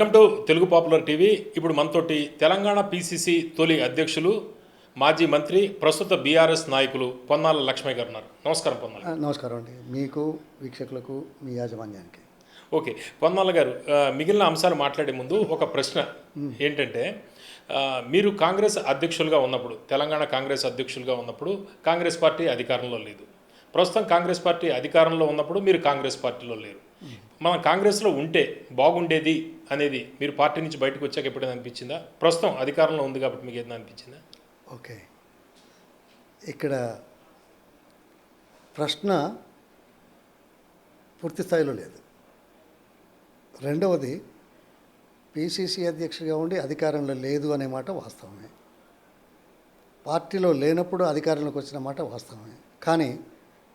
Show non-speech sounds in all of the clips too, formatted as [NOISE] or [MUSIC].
Welcome to Telugu popular TV. ఇప్పుడు మనతోటి Telangana PCC తొలి అధ్యక్షులు మాజీ మంత్రి ప్రస్తుత బీఆర్ఎస్ నాయకులు పొన్నాల లక్ష్మయ్య గారు ఉన్నారు. నమస్కారం పొన్నాల. నమస్కారం అండి. మీకు వీక్షకులకు మీ యాజమాన్యానికి. ఓకే. పొన్నాల గారు మిగిలిన అంశాలు మాట్లాడే ముందు ఒక ప్రశ్న ఏంటంటే మీరు కాంగ్రెస్ అధ్యక్షులుగా ఉన్నప్పుడు తెలంగాణ కాంగ్రెస్ అధ్యక్షులుగా ఉన్నప్పుడు కాంగ్రెస్ పార్టీ అధికారంలో లేదు. ప్రస్తుతం కాంగ్రెస్ పార్టీ అధికారంలో ఉన్నప్పుడు మీరు కాంగ్రెస్ పార్టీలో లేరు. మనం కాంగ్రెస్లో ఉంటే బాగుండేది అనేది మీరు పార్టీ నుంచి బయటకు వచ్చాక ఎప్పుడైనా అనిపించిందా? ప్రస్తుతం అధికారంలో ఉంది కాబట్టి మీకు ఏదైనా అనిపించిందా? ఓకే. ఇక్కడ ప్రశ్న పూర్తి స్థాయిలో లేదు. రెండవది పిసిసి అధ్యక్షుడిగా ఉండి అధికారంలో లేదు అనే మాట వాస్తవమే. పార్టీలో లేనప్పుడు అధికారంలోకి వచ్చిన మాట వాస్తవమే. కానీ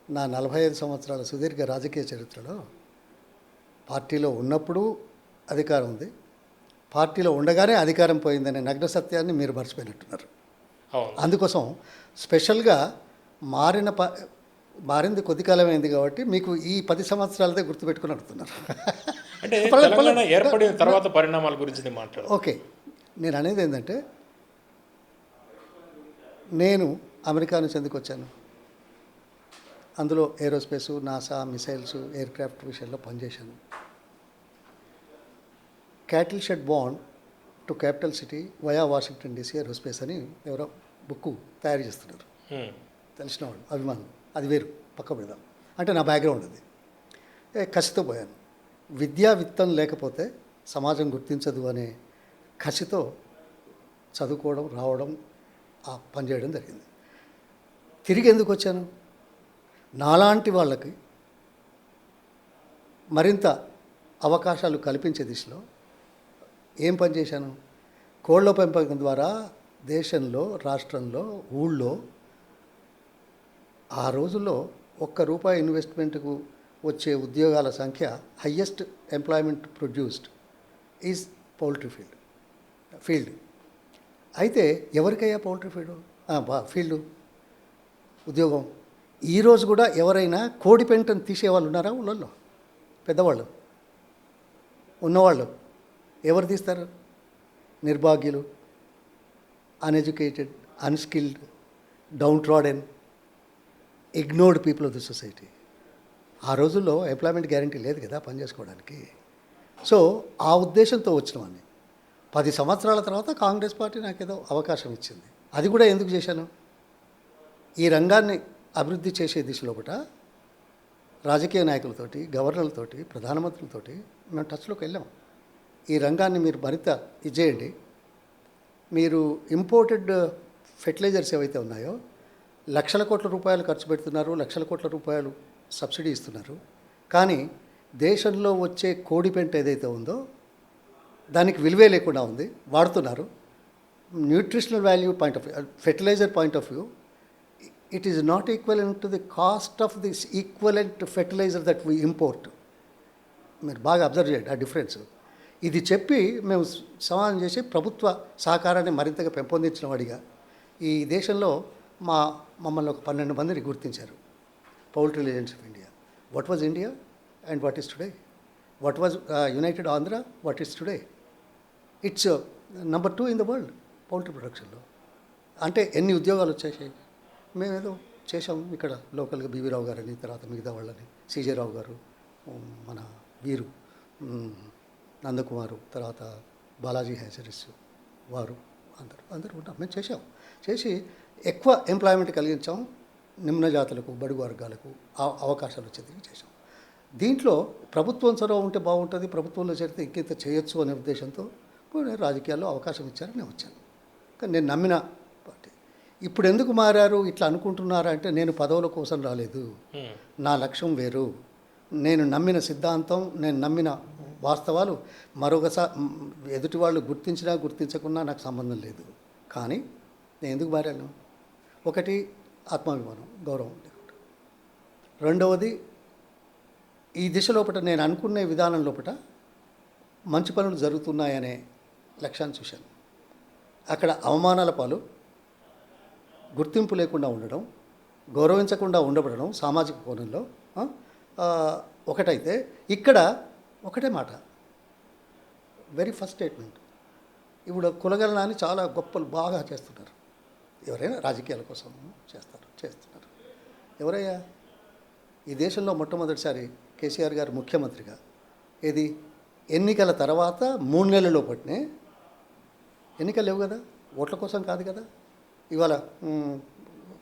నా నలభై ఐదు సంవత్సరాల సుదీర్ఘ రాజకీయ చరిత్రలో పార్టీలో ఉన్నప్పుడు అధికారం ఉంది. పార్టీలో ఉండగానే అధికారం పోయిందనే నగ్న సత్యాన్ని మీరు మర్చిపోయినట్టున్నారు. అందుకోసం స్పెషల్గా మారిన ప మారింది కొద్ది కాలమైంది కాబట్టి మీకు ఈ పది సంవత్సరాలదే గుర్తుపెట్టుకుని అడుగుతున్నారు. [LAUGHS] అంటే. [LAUGHS] ఏర్పడిన తర్వాత పరిణామాల గురించి మాట్లాడు ఓకే. నేను అనేది ఏంటంటే నేను అమెరికా నుంచి ఎందుకు వచ్చాను? అందులో aerospace NASA missiles aircraft విషయంలో పనిచేశాను. Cattle shed bond to capital city via Washington DC aerospace అని ఎవరో బుక్ తయారు చేస్తున్నారు. హ్మ్. తెలిసినవాడు అభిమానం అది వేరు పక్క పెడదాం. అంటే నా బ్యాక్గ్రౌండ్ అది. ఏ కసితో పోయాను. విద్యా విత్తం లేకపోతే సమాజం గుర్తించదు అనే కసితో చదువుకోవడం రావడం ఆ పని చేయడం జరిగింది. తిరిగి ఎందుకు వచ్చాను? నాలాంటి వాళ్ళకి మరింత అవకాశాలు కల్పించే దిశలో ఏం పని చేశాను? కోళ్ళ పెంపకం ద్వారా దేశంలో రాష్ట్రంలో ఊళ్ళో ఆ రోజుల్లో ఒక్క రూపాయి ఇన్వెస్ట్మెంట్కు వచ్చే ఉద్యోగాల సంఖ్య highest employment produced is poultry field. Field. అయితే ఎవరికయ్యా పౌల్ట్రీ ఫీల్డ్? బా ఫీల్డ్. ఉద్యోగం. ఈరోజు కూడా ఎవరైనా కోడి పెంటను తీసేవాళ్ళు ఉన్నారా ఊళ్ళల్లో? పెద్దవాళ్ళు. ఉన్నవాళ్ళు. ఎవరు తీస్తారు? నిర్భాగ్యులు uneducated unskilled down trodden ignored people of the society ఆ రోజుల్లో ఎంప్లాయ్మెంట్ గ్యారంటీ లేదు కదా పని చేసుకోవడానికి. సో ఆ ఉద్దేశంతో వచ్చినవాడిని. పది సంవత్సరాల తర్వాత కాంగ్రెస్ పార్టీ నాకేదో అవకాశం ఇచ్చింది. అది కూడా ఎందుకు చేశాను? ఈ రంగాన్ని అభివృద్ధి చేసే దిశలో కూడా రాజకీయ నాయకులతోటి గవర్నర్లతోటి ప్రధానమంత్రులతోటి మేము టచ్లోకి వెళ్ళాము ఈ రంగాన్ని మీరు మరింత ఇచ్చేయండి. మీరు ఇంపోర్టెడ్ ఫెర్టిలైజర్స్ ఏవైతే ఉన్నాయో లక్షల కోట్ల రూపాయలు ఖర్చు పెడుతున్నారు లక్షల కోట్ల రూపాయలు సబ్సిడీ ఇస్తున్నారు. కానీ దేశంలో వచ్చే కోడి పెంట ఏదైతే ఉందో దానికి విలువే లేకుండా ఉంది వాడుతున్నారు. Nutritional value point of view fertiliser point of view it is not equivalent to the cost of this equivalent fertiliser that we import మీరు బాగా అబ్జర్వ్ చేయండి ఆ డిఫరెన్స్ ఇది చెప్పి మేము సమాధానం చేసి ప్రభుత్వ సహకారాన్ని మరింతగా పెంపొందించిన వాడిగా. ఈ దేశంలో మా మమ్మల్ని ఒక పన్నెండు మందిని గుర్తించారు. Poultry agents of India what was India and what is today what was united Andhra what is today it's number two in the world poultry ప్రొడక్షన్లో అంటే ఎన్ని ఉద్యోగాలు వచ్చేసాయి? మేమేదో చేసాం ఇక్కడ లోకల్గా బీవీ రావు గారని తర్వాత మిగతా వాళ్ళని. సీజే రావు గారు మన వీరు. నందకుమారు తర్వాత బాలాజీ హ్యాచరీస్ వారు అందరూ అందరూ ఉంటాం మేము చేసాం చేసి ఎక్కువ ఎంప్లాయ్మెంట్ కలిగించాం. నిమ్న జాతులకు బడుగు వర్గాలకు ఆ- అవకాశాలు వచ్చేది చేసాం దీంట్లో ప్రభుత్వం చొరవ ఉంటే బాగుంటుంది ప్రభుత్వంలో చేరితే ఇంకింత చేయొచ్చు అనే ఉద్దేశంతో పోనీ రాజకీయాల్లో అవకాశం ఇచ్చారని నేను వచ్చాను. కానీ నేను నమ్మిన పార్టీ. ఇప్పుడు ఎందుకు మారారు ఇట్లా అనుకుంటున్నారా అంటే నేను పదవుల కోసం రాలేదు. నా లక్ష్యం వేరు. నేను నమ్మిన సిద్ధాంతం నేను నమ్మిన వాస్తవాలు మరొకసారి ఎదుటి వాళ్ళు గుర్తించినా గుర్తించకున్నా నాకు సంబంధం లేదు. కానీ నేను ఎందుకు మారాను? ఒకటి ఆత్మాభిమానం గౌరవం రెండవది ఈ దిశ లోపల నేను అనుకునే విధానం లోపల మంచి పనులు జరుగుతున్నాయనే లక్ష్యాన్ని చూశాను. అక్కడ అవమానాల పాలు గుర్తింపు లేకుండా ఉండడం గౌరవించకుండా ఉండబడడం సామాజిక కోణంలో ఒకటైతే ఇక్కడ ఒకటే మాట. వెరీ ఫస్ట్ స్టేట్మెంట్ ఇప్పుడు కులగలన అని చాలా గొప్పలు బాగా చేస్తున్నారు ఎవరైనా రాజకీయాల కోసం చేస్తారు చేస్తున్నారు ఎవరయ్యా? ఈ దేశంలో మొట్టమొదటిసారి కేసీఆర్ గారు ముఖ్యమంత్రిగా. ఏది? ఎన్నికల తర్వాత మూడు నెలల్లో పట్టినే ఎన్నికలు లేవు కదా? ఓట్ల కోసం కాదు కదా? ఇవాళ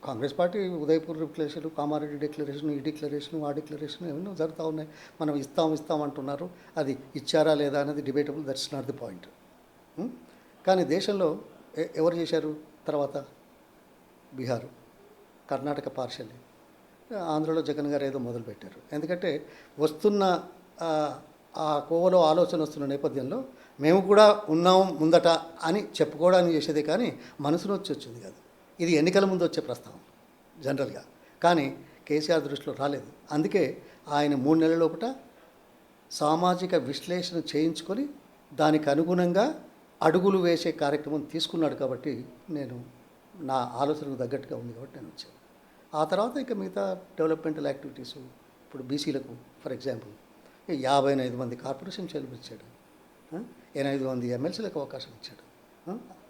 Congress party Udaipur declaration Kamareddy declaration ఈ డిక్లరేషన్ ఆ డిక్లరేషన్ ఎన్నో జరుగుతూ ఉన్నాయి. మనం ఇస్తాం ఇస్తాం అంటున్నారు. అది ఇచ్చారా లేదా అనేది debatable that's not the point. కానీ దేశంలో ఎవరు చేశారు? తర్వాత బీహారు కర్ణాటక పార్షల్లీ ఆంధ్రలో జగన్ గారు ఏదో మొదలుపెట్టారు ఎందుకంటే వస్తున్న ఆ, కోవలో ఆలోచన వస్తున్న నేపథ్యంలో మేము కూడా ఉన్నాం ముందట అని చెప్పుకోవడానికి చేసేదే కానీ మనసులో వచ్చి వచ్చింది కాదు. ఇది ఎన్నికల ముందు వచ్చే ప్రస్తావన జనరల్గా. కానీ కేసీఆర్ దృష్టిలో రాలేదు. అందుకే ఆయన మూడు నెలల లోపల సామాజిక విశ్లేషణ చేయించుకొని దానికి అనుగుణంగా అడుగులు వేసే కార్యక్రమం తీసుకున్నాడు కాబట్టి నేను నా ఆలోచనకు తగ్గట్టుగా ఉంది కాబట్టి నేను వచ్చాను. ఆ తర్వాత ఇక మిగతా డెవలప్మెంటల్ యాక్టివిటీస్ ఇప్పుడు బీసీలకు ఫర్ ఎగ్జాంపుల్ యాభై ఐదు మంది కార్పొరేషన్ చైర్మన్ ఇచ్చాడు. ఆ? మంది ఎమ్మెల్సీలకు అవకాశం ఇచ్చాడు.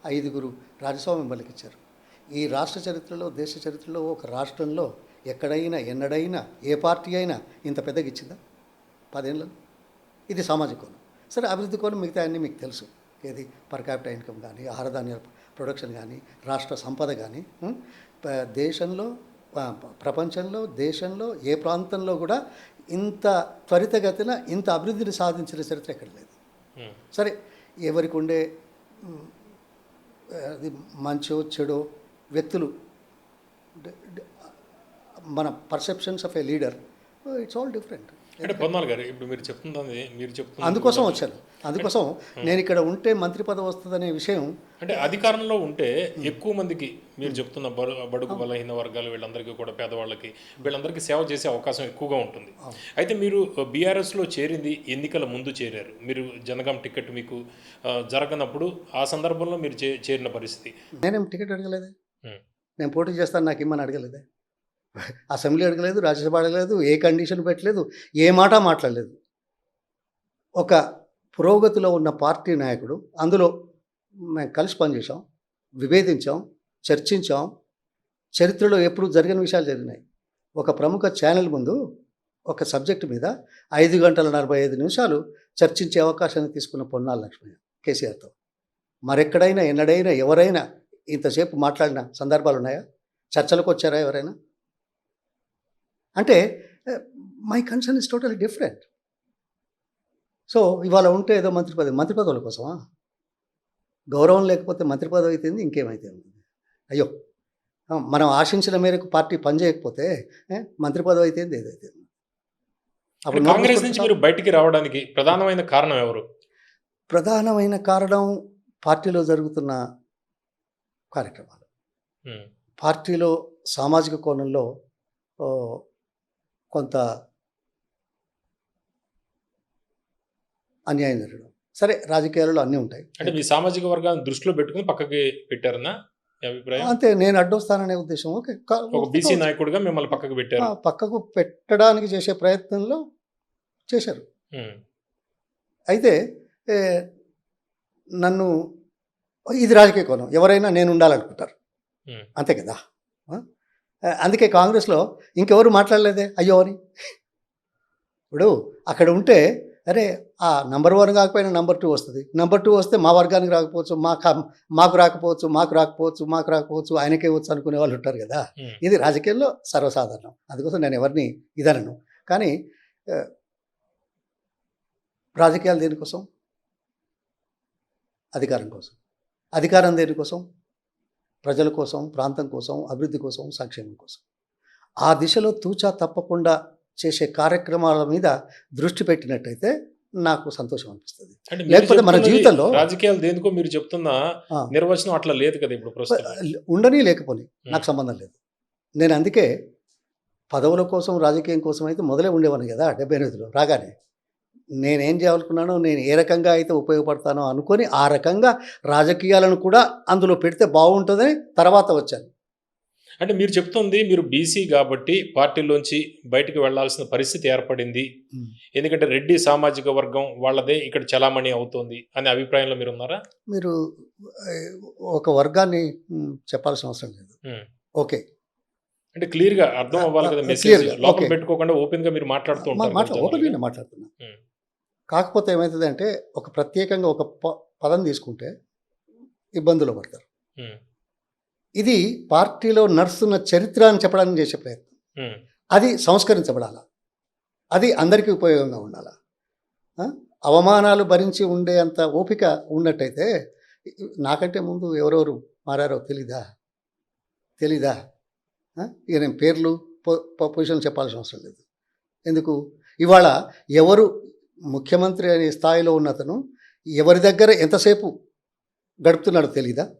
ఐదుగురు రాజ్యసభ మెంబర్లకు ఇచ్చారు. ఈ రాష్ట్ర చరిత్రలో దేశ చరిత్రలో ఒక రాష్ట్రంలో ఎక్కడైనా ఎన్నడైనా ఏ పార్టీ అయినా ఇంత పెద్దగా ఇచ్చిందా? పదేళ్ళలో ఇది సామాజిక కోణం. సరే అభివృద్ధి కోణం మిగతా అన్నీ మీకు తెలుసు. ఏది? పర్ క్యాపిటల్ ఇన్కమ్ కానీ ఆహారధాన్యాల ప్రొడక్షన్ కానీ రాష్ట్ర సంపద కానీ దేశంలో ప్రపంచంలో దేశంలో ఏ ప్రాంతంలో కూడా ఇంత త్వరితగతిన ఇంత అభివృద్ధిని సాధించిన చరిత్ర ఎక్కడ లేదు. సరే ఎవరికి ఉండే అది మంచో చెడో వ్యక్తులు మన perceptions of a leader it's all different అంటే గారు ఇప్పుడు మీరు మీరు అందుకోసం వచ్చాను. అందుకోసం నేను ఇక్కడ ఉంటే మంత్రి పదవి వస్తుందనే విషయం అంటే అధికారంలో ఉంటే ఎక్కువ మందికి మీరు చెప్తున్న బడు బడుగు బలహీన వర్గాలు వీళ్ళందరికీ కూడా పేదవాళ్ళకి వీళ్ళందరికీ సేవ చేసే అవకాశం ఎక్కువగా ఉంటుంది. అయితే మీరు బీఆర్ఎస్లో చేరింది ఎన్నికల ముందు చేరారు. మీరు జనగాం టికెట్ మీకు జరగనప్పుడు ఆ సందర్భంలో మీరు చే- చేరిన పరిస్థితి. నేనేం టికెట్ అడగలేదే. Hmm. నేను పోటీ చేస్తాను నాకు ఇమ్మని అడగలేదే. అసెంబ్లీ అడగలేదు రాజ్యసభ అడగలేదు ఏ కండిషన్ పెట్టలేదు ఏ మాట మాట్లాడలేదు. ఒక పురోగతిలో ఉన్న పార్టీ నాయకుడు అందులో మేము కలిసి పనిచేసాం విభేదించాం చర్చించాం. చరిత్రలో ఎప్పుడు జరిగిన విషయాలు జరిగినాయి. ఒక ప్రముఖ ఛానల్ ముందు ఒక సబ్జెక్టు మీద ఐదు గంటల నలభై ఐదు నిమిషాలు చర్చించే అవకాశాన్ని తీసుకున్న పొన్నాల లక్ష్మయ్య కేసీఆర్తో. మరెక్కడైనా ఎన్నడైనా ఎవరైనా ఇంతసేపు మాట్లాడిన సందర్భాలు ఉన్నాయా? చర్చలకు వచ్చారా ఎవరైనా? అంటే my concern is total different so ఇవాళ ఉంటే ఏదో మంత్రి పదవి మంత్రి పదవుల కోసమా? గౌరవం లేకపోతే మంత్రి పదవి అయితేంది ఇంకేమైతే ఉంది? అయ్యో మనం ఆశించిన మేరకు పార్టీ పనిచేయకపోతే మంత్రి పదవి అయితేంది ఏదైతే అంటే కాంగ్రెస్ నుంచి మీరు బయటికి రావడానికి ప్రధానమైన కారణం ఎవరు? ప్రధానమైన కారణం పార్టీలో జరుగుతున్న కార్యక్రమాలు. పార్టీలో సామాజిక కోణంలో కొంత అన్యాయం జరగడం. సరే రాజకీయాలలో అన్నీ ఉంటాయి. అంటే మీ సామాజిక వర్గాన్ని దృష్టిలో పెట్టుకుని పక్కకి పెట్టారన్నా అభిప్రాయం? అంతే నేను అడ్డొస్తాననే ఉద్దేశం. ఒక బీసీ నాయకుడిగా మిమ్మల్ని పక్కకు పెట్టారు. పక్కకు పెట్టడానికి చేసే ప్రయత్నంలో చేశారు. అయితే నన్ను ఇది రాజకీయ కోణం. ఎవరైనా నేను ఉండాలనుకుంటారు. అంతే కదా? అందుకే కాంగ్రెస్లో ఇంకెవరు మాట్లాడలేదే? అయ్యో అని. ఇప్పుడు అక్కడ ఉంటే అరే ఆ నంబర్ వన్ కాకపోయినా నంబర్ టూ వస్తుంది. నంబర్ టూ వస్తే మా వర్గానికి రాకపోవచ్చు మా కా- మాకు రాకపోవచ్చు మాకు రాకపోవచ్చు మాకు రాకపోవచ్చు ఆయనకే వచ్చు అనుకునే వాళ్ళు ఉంటారు కదా. ఇది రాజకీయాల్లో సర్వసాధారణం. అందుకోసం నేను ఎవరిని ఇదనను. కానీ రాజకీయాలు దేనికోసం? అధికారం కోసం. అధికారం దేనికోసం ప్రజల కోసం ప్రాంతం కోసం అభివృద్ధి కోసం సంక్షేమం కోసం. ఆ దిశలో తూచా తప్పకుండా చేసే కార్యక్రమాల మీద దృష్టి పెట్టినట్టయితే నాకు సంతోషం అనిపిస్తుంది. లేకపోతే మన జీవితంలో- రాజకీయాలు దేనికో మీరు చెప్తున్న. నిర్వచనం అట్లా లేదు కదా ఇప్పుడు ఉండని లేకపోని నాకు సంబంధం లేదు. నేను అందుకే పదవుల కోసం రాజకీయం కోసం అయితే మొదలే ఉండేవాను కదా డెబ్బై ఎనిమిదిలో రాగానే. నేనేం చేయాలనుకున్నానో నేను ఏ రకంగా అయితే ఉపయోగపడతానో అనుకొని ఆ రకంగా రాజకీయాలను కూడా అందులో పెడితే బాగుంటుందని తర్వాత వచ్చాను అంటే మీరు చెప్తుంది మీరు బీసీ కాబట్టి పార్టీలోంచి బయటకు వెళ్ళాల్సిన పరిస్థితి ఏర్పడింది. ఎందుకంటే రెడ్డి సామాజిక వర్గం వాళ్ళదే ఇక్కడ చలామణి అవుతోంది అనే అభిప్రాయంలో మీరు ఉన్నారా మీరు ఒక వర్గాన్ని చెప్పాల్సిన అవసరం లేదు. ఓకే అంటే క్లియర్గా అర్థం అవ్వాలి కదా మెసేజ్ లోపల. పెట్టుకోకుండా ఓపెన్గా మీరు మాట్లాడుతూ ఉంటారు. మాట్లాడుతున్నా. కాకపోతే ఏమవుతుంది అంటే ఒక ప్రత్యేకంగా ఒక ప- పదం తీసుకుంటే ఇబ్బందులు పడతారు. ఇది పార్టీలో నడుస్తున్న చరిత్ర అని చెప్పడానికి చేసే ప్రయత్నం. అది సంస్కరించబడాల అది అందరికీ ఉపయోగంగా ఉండాల? అవమానాలు భరించి ఉండే అంత ఓపిక ఉన్నట్టయితే నాకంటే ముందు ఎవరెవరు మారారో తెలీదా తెలీదా? ఇక నేను పేర్లు పొ- పొ- పొజిషన్లు చెప్పాల్సిన అవసరం లేదు ఎందుకు ఇవాళ ఎవరు ముఖ్యమంత్రి అనే స్థాయిలో ఉన్నతను ఎవరి దగ్గర ఎంతసేపు గడుపుతున్నాడో తెలీదా.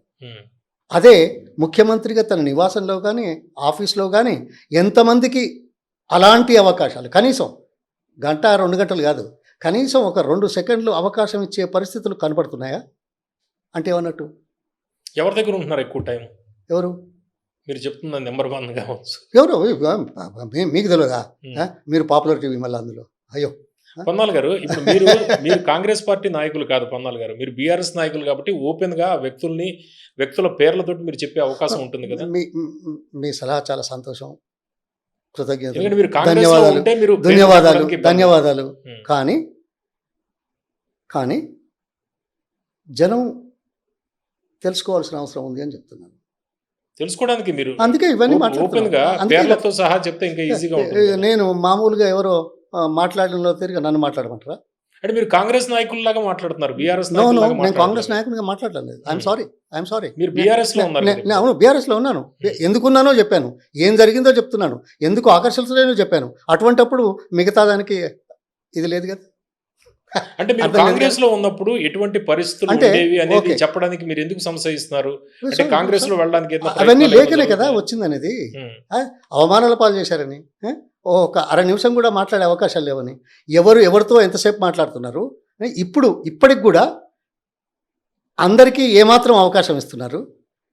అదే ముఖ్యమంత్రిగా తన నివాసంలో కానీ ఆఫీస్లో కానీ ఎంతమందికి అలాంటి అవకాశాలు? కనీసం గంట రెండు గంటలు కాదు. కనీసం ఒక రెండు సెకండ్లు అవకాశం ఇచ్చే పరిస్థితులు కనపడుతున్నాయా? అంటే ఏమన్నట్టు? ఎవరి దగ్గర ఉంటున్నారు ఎక్కువ టైం? ఎవరు? మీరు చెప్తున్న నెంబర్ వన్ కావచ్చు. ఎవరు? మీకు తెలియదా? మీరు పాపులర్ టీవీ మళ్ళీ అందులో? అయ్యో. పొన్నాల్ గారు ఇప్పుడు మీరు మీరు కాంగ్రెస్ పార్టీ నాయకులు కాదు పొన్నాల్ గారు. మీరు బీఆర్ఎస్ నాయకులు కాబట్టి ఓపెన్గా వ్యక్తుల్ని వ్యక్తుల పేర్లతోటి మీరు చెప్పే అవకాశం ఉంటుంది కదా? మీ మీ సలహా చాలా సంతోషం. కృతజ్ఞతలు. ఎందుకంటే మీరు ధన్యవాదాలు. ధన్యవాదాలు. ధన్యవాదాలు. కానీ కానీ జనం తెలుసుకోవాల్సిన అవసరం ఉంది అని చెప్తున్నాను. తెలుసుకోవడానికి మీరు అందుకే ఇవన్నీ ఓపెన్గా మాట్లాడుతున్నాను అందుకే పేర్లతో సహా చెప్తే ఇంకా ఈజీగా ఉంటుంది కదా. నేను మామూలుగా ఎవరో మాట్లాడడంలో తిరిగి నన్ను మాట్లాడమంటారా? అంటే మీరు కాంగ్రెస్ నాయకుల్లాగా మాట్లాడుతున్నారు బీఆర్ఎస్ నేను కాంగ్రెస్. నాయకునిగా మాట్లాడలేదు. I'm Hmm. Sorry I'm sorry మీరు బీఆర్ఎస్లో ఉన్నారు నే- కదా నే- అవును బీఆర్ఎస్లో ఉన్నాను. ఎందుకున్నానో చెప్పాను. ఏం జరిగిందో చెప్తున్నాను. ఎందుకు ఆకర్షించలేనో చెప్పాను. అటువంటప్పుడు మిగతా దానికి ఇది లేదు కదా. అంటే మీరు కాంగ్రెస్లో ఉన్నప్పుడు ఎటువంటి పరిస్థితులు ఉండేవి అనేది. చెప్పడానికి మీరు ఎందుకు సంశయిస్తున్నారు? అంటే కాంగ్రెస్లో. వెళ్ళడానికి అవన్నీ లేకనే కదా? వచ్చిందనేది. ఉమ్. అవమానాల పాలు చేశారని. ఒక అర నిమిషం కూడా మాట్లాడే అవకాశాలు లేవని. ఎవరు ఎవరితో ఎంతసేపు మాట్లాడుతున్నారు? ఇప్పుడు ఇప్పటికి కూడా అందరికీ ఏమాత్రం అవకాశం ఇస్తున్నారు?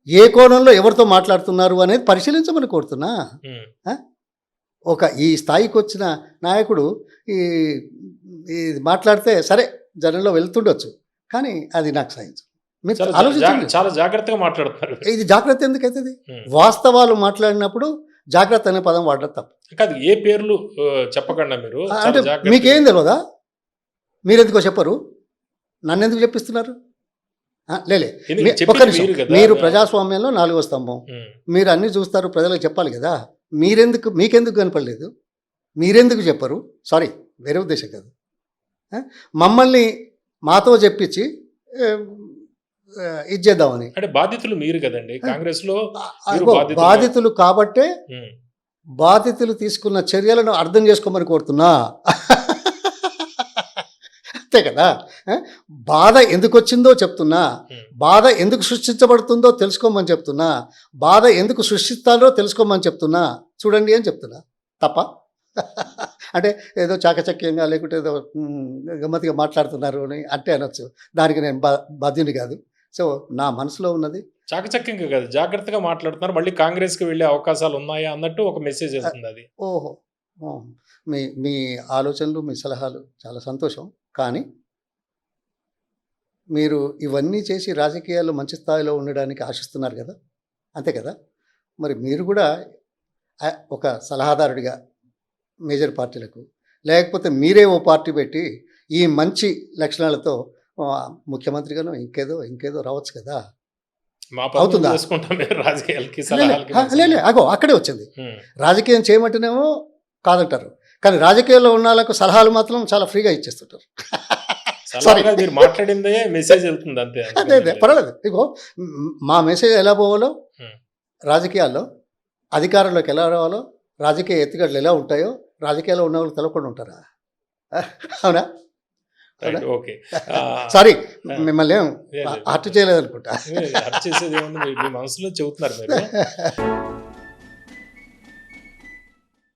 ఏ కోణంలో ఎవరితో మాట్లాడుతున్నారు అనేది పరిశీలించమని కోరుతున్నా. ఒక ఈ స్థాయికి వచ్చిన నాయకుడు ఈ మాట్లాడితే సరే జనంలో వెళ్తుండొచ్చు. కానీ అది నాకు సహించు మీరు ఆలోచించండి. చాలా జాగ్రత్తగా మాట్లాడుతున్నారు. ఇది జాగ్రత్త ఎందుకు అవుతుంది ఉమ్. వాస్తవాలు మాట్లాడినప్పుడు జాగ్రత్త అనే పదం వాడడం తప్పు. కాదు ఏ పేర్లు చెప్పకుండా మీరు అంటే మీకేం తెలియదా మీరెందుకో చెప్పరు. నన్ను ఎందుకు చెప్పిస్తున్నారు లేలే ఒక్క నిమిషం. మీరు ప్రజాస్వామ్యంలో నాలుగో స్తంభం. మీరు అన్నీ చూస్తారు ప్రజలకు చెప్పాలి కదా. మీరెందుకు మీకెందుకు కనపడలేదు? మీరెందుకు చెప్పరు? సారీ వేరే ఉద్దేశం కాదు? మమ్మల్ని మాతో చెప్పించి ఇది చేద్దామని అంటే బాధితులు మీరు కదండి. కాంగ్రెస్లో బాధితులు. కాబట్టే. బాధితులు తీసుకున్న చర్యలను అర్థం చేసుకోమని కోరుతున్నా. అంతే కదా? బాధ ఎందుకు వచ్చిందో చెప్తున్నా. బాధ ఎందుకు సృష్టించబడుతుందో తెలుసుకోమని చెప్తున్నా. బాధ ఎందుకు సృష్టిస్తారో తెలుసుకోమని చెప్తున్నా. చూడండి అని చెప్తున్నా. తప్ప? అంటే ఏదో చాకచక్యంగా లేకుంటే ఏదో మ్, గమ్మత్తుగా మాట్లాడుతున్నారు అని అంటే అనొచ్చు. దానికి నేను బా బాధ్యుని కాదు. సో నా మనసులో ఉన్నది చాకచక్యంగా కాదు జాగ్రత్తగా మాట్లాడుతున్నారు. మళ్ళీ కాంగ్రెస్కి వెళ్ళే అవకాశాలు ఉన్నాయా అన్నట్టు ఒక మెసేజ్ వెళ్తుంది అది. ఓహో. మీ మీ ఆలోచనలు మీ సలహాలు చాలా సంతోషం. కానీ మీరు ఇవన్నీ చేసి రాజకీయాల్లో మంచి స్థాయిలో ఉండడానికి ఆశిస్తున్నారు కదా? అంతే కదా? మరి మీరు కూడా ఒక సలహాదారుడిగా మేజర్ పార్టీలకు లేకపోతే మీరే ఓ పార్టీ పెట్టి ఈ మంచి లక్షణాలతో ముఖ్యమంత్రిగానో ఇంకేదో ఇంకేదో రావచ్చు కదా. అవుతుందా? చేసుకుంటాం మీరు [LAUGHS] రాజకీయాలకి లే, సలహాలకి లే, లే, లే, అగో అక్కడే వచ్చింది. రాజకీయం చేయమంటేనేమో కాదంటారు. కానీ రాజకీయాల్లో ఉన్న వాళ్ళకు సలహాలు మాత్రం చాలా ఫ్రీగా ఇచ్చేస్తుంటారు. మీరు మాట్లాడిందే మెసేజ్ వెళ్తుంది అంతే అదే అదే పర్వాలేదు. ఇగో మ్, మెసేజ్ ఎలా పోవాలో. రాజకీయాల్లో అధికారంలోకి ఎలా రావాలో రాజకీయ ఎత్తుగడలు ఎలా ఉంటాయో రాజకీయాల్లో ఉన్న వాళ్ళు తెలవకుండా ఉంటారా? అవునా? ఓకే సారీ [LAUGHS] మిమ్మల్ని ఏం లేదు. అట్టు చేయలేదనుకుంటా. అర్థం చేసేది ఏముంది? మీ- మీ మనసులో చెబుతున్నారు మీరు. [LAUGHS]